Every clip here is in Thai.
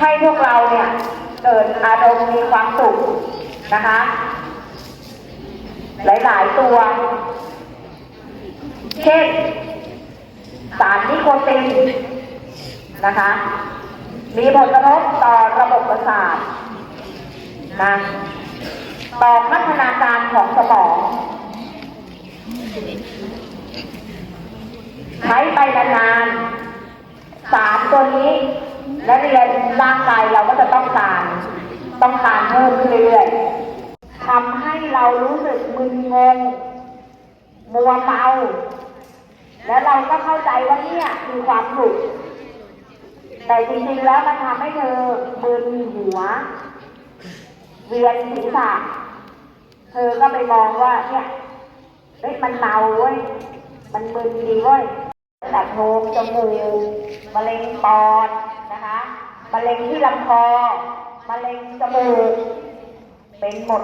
ให้พวกเราเนี่ยเกิดอารมณ์มีความสุขนะคะ หลายๆตัว เช่นสารนิโคตินนะคะ มีผลกระทบต่อระบบประสาทนะต่อพัฒนาการของสมอง ใช้ไปนานๆสารตัวนี้ และเรียนร่างกายเราก็จะต้องการต้องการเพิ่มขึ้นเรื่อยๆทำให้เรารู้สึกมึนงงมัวเมา แล้วเราก็เข้าใจว่าเนี่ยคือความสุขแต่จริงๆแล้วมันทำให้เธอมึนหัว เวียนศีรษะเธอก็ไปมองว่าเนี่ยเฮ้ยมันเมาเว้ยมันมึนดีเว้ยแต่โพรงจมูกมะเร็งปอด มะเร็งที่ลำคอมะเร็งจมูก เป็นหมด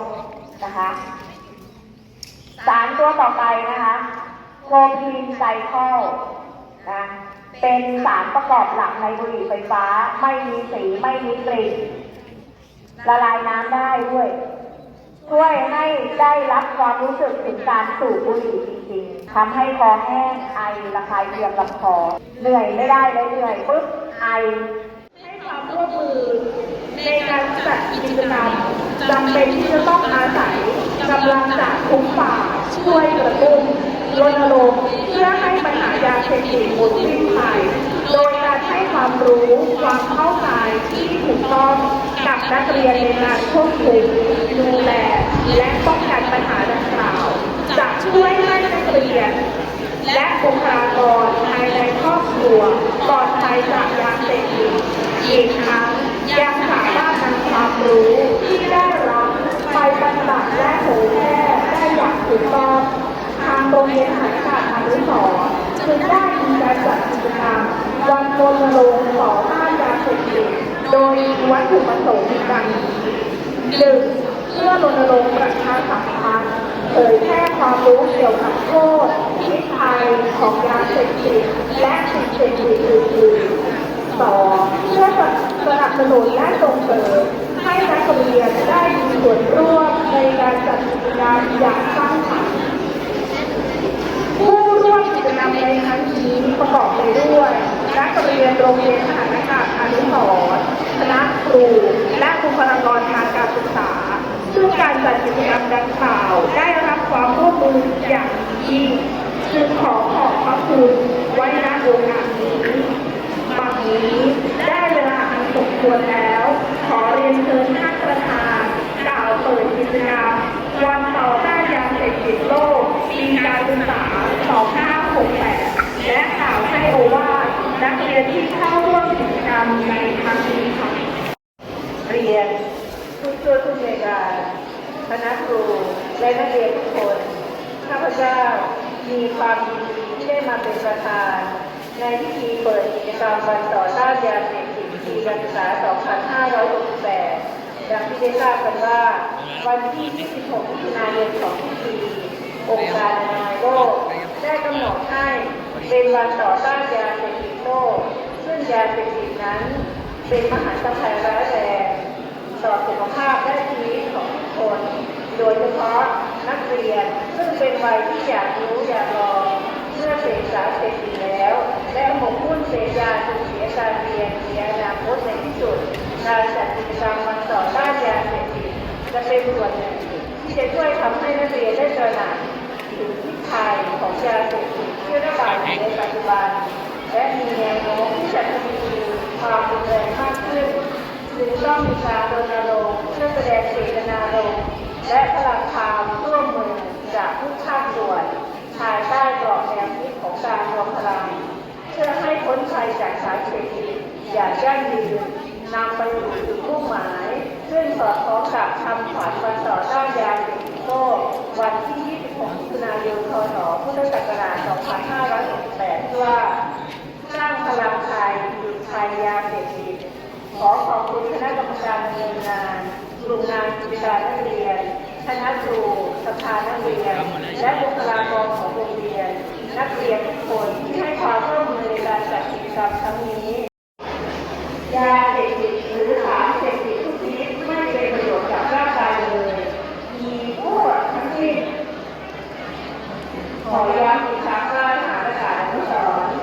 นะคะ สารตัวต่อไปนะคะโคพีนไซเคิลนะเป็นสารประกอบหลักในบุหรี่ไฟฟ้า ไม่มีสีไม่มีกลิ่นละลายน้ำได้ด้วย ช่วยให้ได้รับความรู้สึกถึงการสูบบุหรี่จริงๆทำให้คอแห้งไอระคายเคืองลำคอเหนื่อยไม่ได้เลยเหนื่อยปุ๊บไอ วมมือในการจัดกิจกรรมจำเป็นที่จะต้องอาศัยกำลังจากคุ้มป่าช่วยกระตุ้นรณรงค์เพื่อให้ปัญหายาเสพติดหมดสิ้นไปโดยการให้ความรู้ความเข้าใจที่ถูกต้องกับนักเรียนในการควบคุมดูแลและป้องกันปัญหาดังกล่าว จะช่วยให้นักเรียน และบุคลากรภายในครอบครัวปลอดภัยจากยาเสพติดอีกทั้งยังสามารถนำความรู้ที่ได้รับไปปฏิบัติและเผยแพร่ได้อย่างถูกต้องทางโรงเรียนหันศาสตร์อนุสรณ์จึงได้มีการจัดกิจกรรม วันรณรงค์ต่อต้านยาเสพติดโดยวัตถุประสงค์ดังนี้หนึ่งเพื่อรณรงค์ประชาสัมพันธ์เผยแพร่ความรู้เกี่ยวกับโทษพิษภัยของยาเสพติดและสิ่งเสพติดอื่นๆสองเพื่อสนับสนุนและส่งเสริมให้นักเรียนได้มีส่วนร่วมในการจัดกิจกรรมอย่างสร้างสรรค์ผู้ร่วมกิจกรรมในครั้งนี้ประกอบไปด้วย นักเรียนโรงเรียนทหารอากาอนุสรณ์คณะครู และบุคลากรทางการศึกษา ซึ่งการจัดกิจกรรมดังกล่าวได้รับความร่วมมืออย่างยิ่งจึงขอขอบพระคุณไว้ณโอกาสนี้บัดนี้ได้เวลาอันสมควรแล้ว ขอเรียนเชิญท่านประธานกล่าวเปิดกิจกรรมวันต่อต้านยาเสพติดโลกปีการศึกษา 2568 และกล่าวให้โอวา นักเรียนที่เข้าร่วมกิจกรรมในครั้งนี้ค่ะเรียนผู้ช่วยผู้อำนวยการคณะครูและนักเรียนทุกคนข้าพเจ้ามีความยินดีที่ได้มาเป็นประธาน ในพิธีเปิดกิจกรรมวันต่อต้านยาเสพติดปีการศึกษา 2568ดังที่ได้ทราบกันว่า วันที่ 26 มิถุนายนของทุกปีองค์การอนามัยโลกได้กำหนดให้เป็นวันต่อต้านยาเสพติด โลกซึ่งยาเสพติดนั้น เป็นมหันตภัยร้ายแรงต่อสุขภาพและชีวิตของทุกคน โดยเฉพาะนักเรียนซึ่งเป็นวัยที่อยากรู้อยากลองเมื่อเสพสารเสพติดแล้ว และหมกมุ่นเสพยาจนเสียการเรียนเสียอนาคตในที่สุดการจัดกิจกรรมวันต่อต้านยาเสพติดจะเป็นส่วนหนึ่งที่จะช่วยทำให้นักเรียนได้ตระหนักถึงพิษภัยของยาเสพติดที่ระบาดอยู่ในปัจจุบัน และมีแนวโน้มที่จะทวี ความรุนแรงมากขึ้นจึงต้องมีการรณรงค์เพื่อแสดงเจตนารมณ์และพลังความร่วมมือจากทุกภาคส่วนภายใต้กรอบแนวคิดของการรวมพลังเพื่อให้พ้นภัยจากสารเสพติดอย่างยั่งยืนนำไปสู่จุดมุ่งหมาย ซึ่งสอดคล้องกับคำขวัญวันต่อต้านยาเสพติดโลกวันที่ 26มิถุนายนพศพุทธศักราช 2568ที่ว่า สร้างพลังไทยหยุดภัยยาเสพติด ขอขอบคุณคณะกรรมการดำเนินงานกลุ่มงานกิจการนักเรียน คณะครูสภานักเรียน และบุคลากรของโรงเรียน นักเรียนทุกคนที่ให้ความร่วมมือในการจัดกิจกรรมครั้งนี้ ยาเสพติดหรือสารเสพติดทุกชนิดไม่เป็นประโยชน์กับร่างกายเลย มีโทษทั้งสิ้นขอย้ำอีกครั้งว่าสถานประกาศอนุสรณ์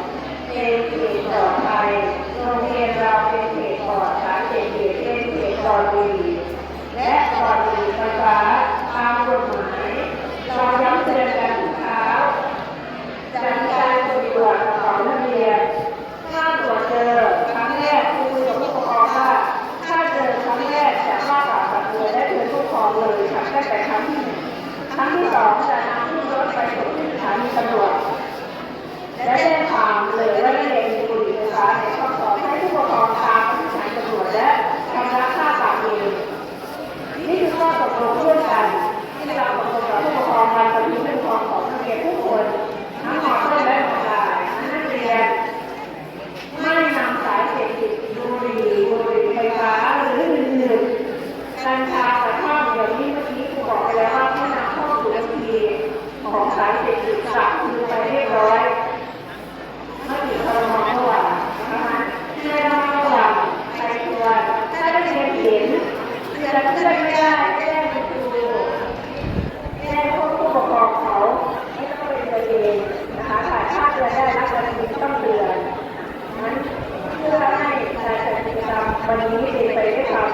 เป็นเขตปลอดภัยโรงเรียนเราเป็นเขตปลอดสารเสพติดเป็นเขตปลอดบุหรี่และปลอดบุหรี่ไฟฟ้าตามกฎหมายเราย้ำเตือนกันทุกเช้าจะมีการตรวจของนักเรียน ถ้าตรวจเจอครั้งแรกครูกับผู้ปกครองว่าถ้าเจอครั้งแรกจะว่ากล่าวตักเตือนและเตือนผู้ปกครองเลยค่ะตั้งแต่ครั้งที่หนึ่งครั้งที่สองจะนำขึ้นรถไปส่งที่สถานีตำรวจ และแจ้งความเลยว่านักเรียนมีบุหรี่ไฟฟ้าในข้อ สอบให้ผู้ปกครองตามไปที่สถานตำรวจและชำระค่าปรับเองนี่คือข้อตกลงร่วมกันที่เราตกลงกับผู้ปกครองการปฏิบัติผู้ปกครองของนักเรียนทุกคนทั้งหมอต้นและหมอปลายนักเรียนไม่นำสารเสพติดบุหรี่บุหรี่ไฟฟ้าหรืออื่นๆกัญชากระท่อมอย่างที่เมื่อกี้ครูบอกไปแล้วว่าถ้นำเข้าสู่บัญชีของสารเสพติดกลับคืนไปเรียบร้อยเมื่อถึงครมเมื่อวานนะคะให้ระมัดระวังใครควรถ้าได้เรียนเห็นจะเพื่อนไม่ได้แจ้งคุณครูแจ้งพวกผู้ปกครองเขาไม่ต้องเป็นตัวเองนะคะถ่ายภาพเตือนได้รับการนี้ต้องเตือน นั้นเพื่อให้การจัดกิจกรรม วันนี้เป็นไปด้วยความ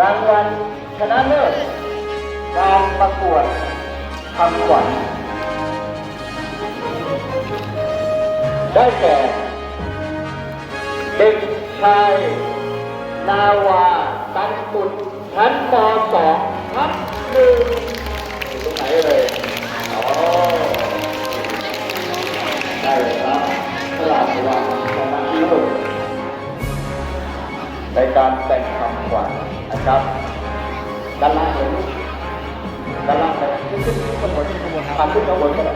รางวัลชนะเลิศการประกวดคำขวัญได้แก่เด็กชายนาวาตันปุตชั้นป .2 ทับหนึ่งตรงไหนเลยอ๋อได้เลยครับสลากวางชนะเลิศในการแต่งคำขวัญ ครับด้านล่างเลยลูกด้านล่างเลยขึ้นขึ้นข้างบนขึ้นข้างบนครับขึ้นข้างบนก็ได้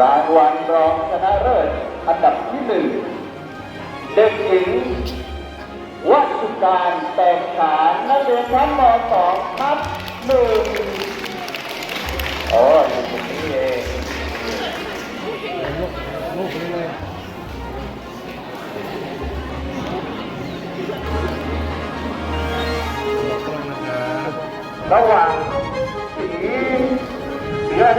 รางวัลรองชนะเลิศอันดับที่หนึ่งเด็กหญิงวัชุการแตกฉานนักเรียนชั้นม .2 ทับหนึ่งโอ้ ยอยู่ตรงนี้เองลูกนี้เลยระหว่างสีสีอะ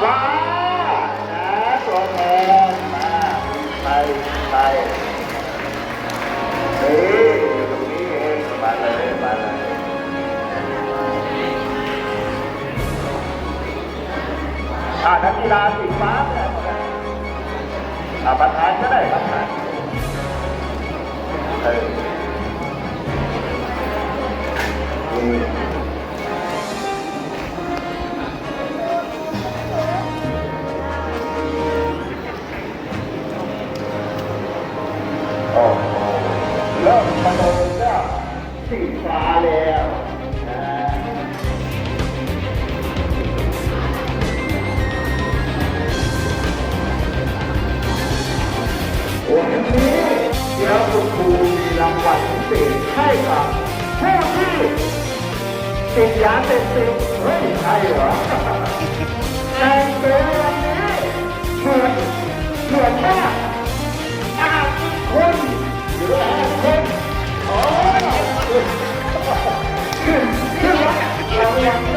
ไร อ่านักกีฬาสีฟ้าเนี่ยอ่าประธานก็ได้ประธานเออางวัลพิเศษให้กับผู้ที่ติดยาเสพติดเฮ้ยใช่เหรอแต่งตัววันนี้เหมือนเหมือนมากอาจคนหรืออาคุณโอ้ยขึ้นขึ้นแล้วเรายัง